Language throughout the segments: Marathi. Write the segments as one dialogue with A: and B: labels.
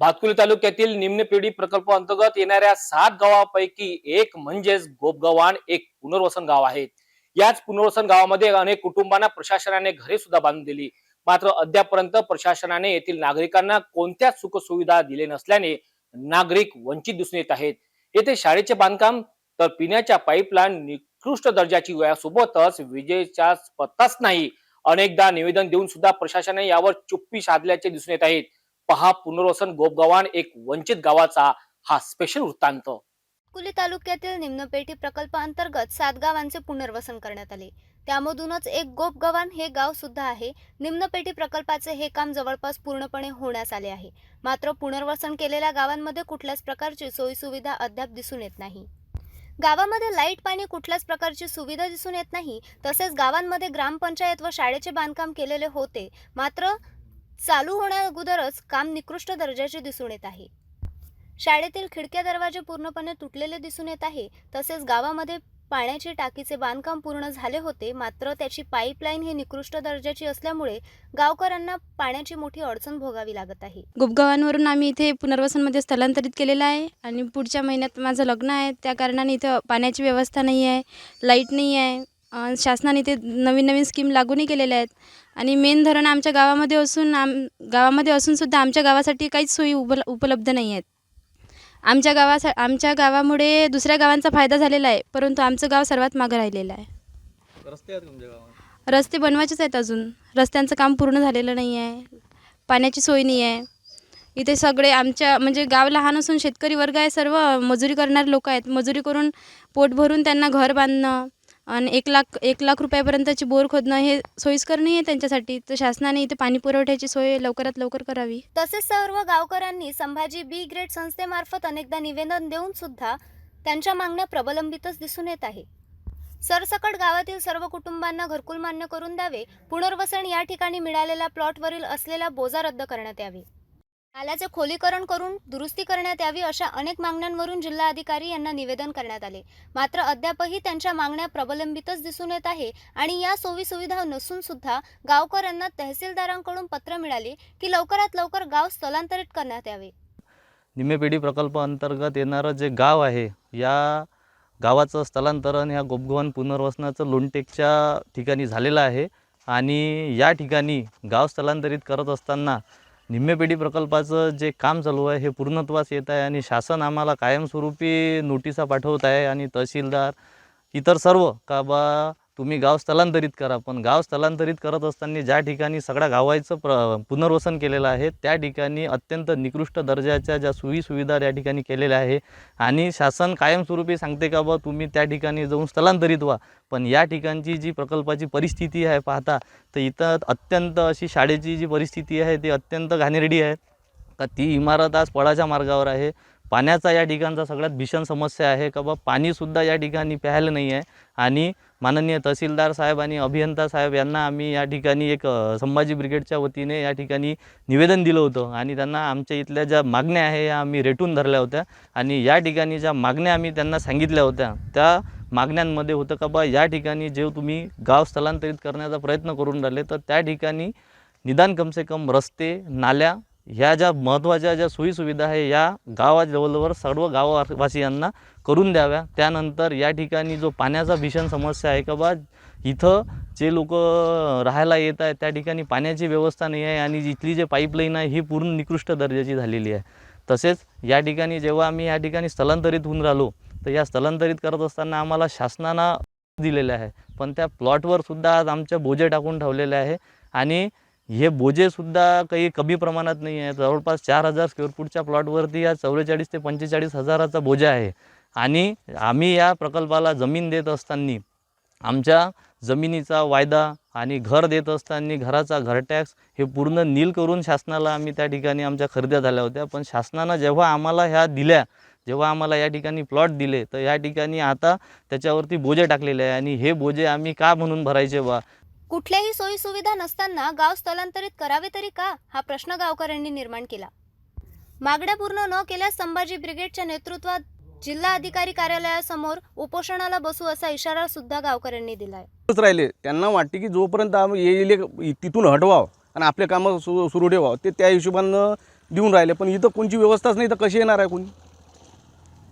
A: भातकुली तालुक्यातील निम्न पिढी प्रकल्प अंतर्गत येणाऱ्या सात गावापैकी एक म्हणजेच गोपगव्हाण एक पुनर्वसन गाव आहे. याच पुनर्वसन गावामध्ये अनेक कुटुंबांना प्रशासनाने घरे सुद्धा बांधून दिली. मात्र अद्यापर्यंत प्रशासनाने येथील नागरिकांना कोणत्याच सुखसुविधा दिले नसल्याने नागरिक वंचित दिसून येत आहेत. येथे शाळेचे बांधकाम तर पिण्याच्या पाईपलाईन निकृष्ट दर्जाची वयासोबतच विजेचा पत्ताच नाही. अनेकदा निवेदन देऊन सुद्धा प्रशासनाने यावर चुप्पी साधल्याचे दिसून येत आहेत. पहा पुनर्वसन गोपगव्हाण एक वंचित गावाचा हा स्पेशल वृत्तांत.
B: कुली तालुक्यातील निम्नपेठी प्रकल्पाअंतर्गत सात गावांचे पुनर्वसन करण्यात आले. त्यामधूनच एक गोपगव्हाण हे गाव सुद्धा आहे. निम्नपेठी प्रकल्पाचे हे काम जवळपास पूर्णपणे होण्यास आले आहे. मात्र पुनर्वसन केलेल्या गावांमध्ये कुठल्याच प्रकारची सोयीसुविधा अद्याप दिसून येत नाही. गावामध्ये लाइट पाणी कुठल्याच प्रकारची सुविधा दिसून येत नाही. तसेच गावांमध्ये ग्रामपंचायत व शाळेचे बांधकाम केलेले होते. मात्र चालू होण्या अगोदरच काम निकृष्ट दर्जाचे दिसून येत आहे. शाळेतील खिडक्या दरवाजे पूर्णपणे तुटलेले दिसून येत आहे. तसेच गावामध्ये पाण्याचे टाकीचे बांधकाम पूर्ण झाले होते. मात्र त्याची पाईपलाईन ही निकृष्ट दर्जाची असल्यामुळे गावकऱ्यांना पाण्याची मोठी अडचण भोगावी लागत आहे.
C: गुपगावांवरून आम्ही इथे पुनर्वसनमध्ये स्थलांतरित केलेलं आहे आणि पुढच्या महिन्यात माझं लग्न आहे. त्या कारणाने इथं पाण्याची व्यवस्था नाही आहे लाइट नाही आहे. शासनाने इथे नवीन नवीन स्कीम लागूनही केलेल्या आहेत. आणि मेन धरण आमच्या गावामध्ये असून आम गावामध्ये असूनसुद्धा आमच्या गावासाठी काहीच सोयी उपल उपलब्ध नाही आहेत. आमच्या गावासा आमच्या गावामुळे दुसऱ्या गावांचा फायदा झालेला आहे परंतु आमचं गाव सर्वात मागं राहिलेलं आहे.
D: रस्ते आहेत तुमच्या गावात
C: रस्ते बनवायचेच आहेत अजून. रस्त्यांचं काम पूर्ण झालेलं नाही आहे. पाण्याची सोय नाही आहे. इथे सगळे आमच्या म्हणजे गाव लहान असून शेतकरी वर्ग आहे सर्व मजुरी करणारे लोक आहेत. मजुरी करून पोट भरून त्यांना घर बांधणं आणि एक लाख एक लाख रुपयापर्यंतची बोर खोदणं हे सोयीस्कर नाही आहे त्यांच्यासाठी. तर शासनाने इथे पाणी पुरवठ्याची सोय लवकरात लवकर करावी.
B: तसेच सर्व गावकऱ्यांनी संभाजी बी ग्रेड संस्थेमार्फत अनेकदा निवेदन देऊन सुद्धा त्यांच्या मागण्या प्रबलंबितच दिसून येत आहे. सरसकट गावातील सर्व कुटुंबांना घरकुल मान्य करून द्यावे. पुनर्वसन या ठिकाणी मिळालेल्या प्लॉटवरील असलेला बोजा रद्द करण्यात यावे. नाल्याचे खोलीकरण करून दुरुस्ती करण्यात यावी अशा अनेक मागण्यांवरून जिल्हा अधिकारी यांना निवेदन करण्यात आले. मात्र अद्यापही त्यांच्या मागण्या प्रबलंबितच दिसून येत आहे आणि या सोयी सुविधा नसून सुद्धा गावकऱ्यांना तहसीलदारांकडून पत्र मिळाले की लवकरात लवकर गाव स्थलांतरित करण्यात यावे.
D: निम्मेपेढी प्रकल्प अंतर्गत येणारं जे गाव आहे या गावाचं स्थलांतरण ह्या गोपगव्हाण पुनर्वसनाचं लोणटेकच्या ठिकाणी झालेलं आहे आणि या ठिकाणी गाव स्थलांतरित करत असताना निम्मेपेढी प्रकल्पाचं जे काम चालू आहे हे पूर्णत्वास येत आहे आणि शासन आम्हाला कायमस्वरूपी नोटिसा पाठवत आहे आणि तहसीलदार इतर सर्व का बा तुम्ही गाव स्थलांतरित करा पण गाव स्थलांतरित करत असताना ज्या ठिकाणी सगळ्या गावाचं प्र पुनर्वसन केलेलं आहे त्या ठिकाणी अत्यंत निकृष्ट दर्जाच्या ज्या सोयीसुविधा त्या ठिकाणी केलेल्या आहे. आणि शासन कायमस्वरूपी सांगते का बा तुम्ही त्या ठिकाणी जाऊन स्थलांतरित व्हा. पण या ठिकाणची जी प्रकल्पाची परिस्थिती आहे पाहता तर इथं अत्यंत अशी शाळेची जी परिस्थिती आहे ती अत्यंत घाणेरडी आहे. का ती इमारत आज पळाच्या मार्गावर आहे. पाण्याचा या ठिकाणचा सगळ्यात भीषण समस्या आहे का बा? पाणीसुद्धा या ठिकाणी प्यायला नाही आहे. आणि माननीय तहसीलदार साहेब आणि अभियंता साहेब यांना आम्ही या ठिकाणी एक संभाजी ब्रिगेडच्या वतीने या ठिकाणी निवेदन दिलं होतं. आणि त्यांना आमच्या इथल्या ज्या मागण्या आहे या आम्ही रेटून धरल्या होत्या. आणि या ठिकाणी ज्या मागण्या आम्ही त्यांना सांगितल्या होत्या त्या मागण्यांमध्ये होतं का बा? या ठिकाणी जे तुम्ही गाव स्थलांतरित करण्याचा प्रयत्न करून राहिले तर त्या ठिकाणी निदान कमसे कम रस्ते नाल्या ह्या ज्या महत्त्वाच्या ज्या सोयीसुविधा आहे या गावा लेवलवर सर्व गाववासियांना करून द्याव्या. त्यानंतर या ठिकाणी जो पाण्याचा भीषण समस्या आहे का बा इथं जे लोक राहायला येत आहेत त्या ठिकाणी पाण्याची व्यवस्था नाही आहे आणि इथली जे पाईपलाईन आहे ही पूर्ण निकृष्ट दर्जाची झालेली आहे. तसेच या ठिकाणी जेव्हा आम्ही या ठिकाणी स्थलांतरित होऊन राहिलो तर या स्थलांतरित करत असताना आम्हाला शासनानं दिलेलं आहे. पण त्या प्लॉटवर सुद्धा आज आमच्या बोजे टाकून ठेवलेले आहे आणि हे बोजेसुद्धा काही कमी प्रमाणात नाही आहे. जवळपास चार हजार स्क्वेअर फूटच्या प्लॉटवरती या चौवेचाळीस ते पंचेचाळीस हजाराचा बोजा आहे. आणि आम्ही या प्रकल्पाला जमीन देत असताना आमच्या जमिनीचा वायदा आणि घर देत असताना घराचा घर टॅक्स हे पूर्ण नील करून शासनाला आम्ही त्या ठिकाणी आमच्या खरेद्या झाल्या होत्या. पण शासनानं जेव्हा आम्हाला ह्या दिल्या जेव्हा आम्हाला या ठिकाणी प्लॉट दिले तर या ठिकाणी आता त्याच्यावरती बोजे टाकलेले आहे. आणि हे बोजे आम्ही का म्हणून भरायचे बा?
B: कुठल्याही सोयी सुविधा नसताना गाव स्थलांतरित करावे तरी का? हा प्रश्न गावकऱ्यांनी निर्माण केला. मागण्या पूर्ण न केल्यास संभाजी ब्रिगेडच्या नेतृत्वात जिल्हा अधिकारी कार्यालयासमोर उपोषणाला बसू असा इशारा सुद्धा गावकऱ्यांनी दिलाय.
E: राहिले. त्यांना वाटते की जोपर्यंत आम्ही येईल तिथून हटवावं आणि आपले कामं सु सुरू ठेवावं ते त्या हिशोबानं देऊन राहिले. पण इथं कोणची व्यवस्थाच नाही तर कशी येणार आहे कोणी?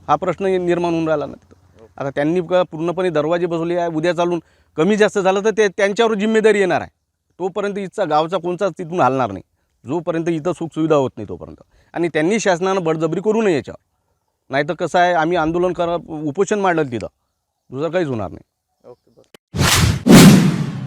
E: हा प्रश्न निर्माण होऊन राहिला ना तिथं. आता त्यांनी पूर्णपणे दरवाजे बसवले आहे उद्या चालून कमी जास्त झालं तर ते त्यांच्यावर जिम्मेदारी येणार आहे. तोपर्यंत इथचा गावचा कोणताच तिथून हलणार नाही. जोपर्यंत इथं सुखसुविधा होत नाही तोपर्यंत. आणि त्यांनी शासनानं बळजबरी करू नये याच्यावर. नाहीतर कसं आहे आम्ही आंदोलन करा उपोषण मांडलं तिथं. दुसरं काहीच होणार नाही.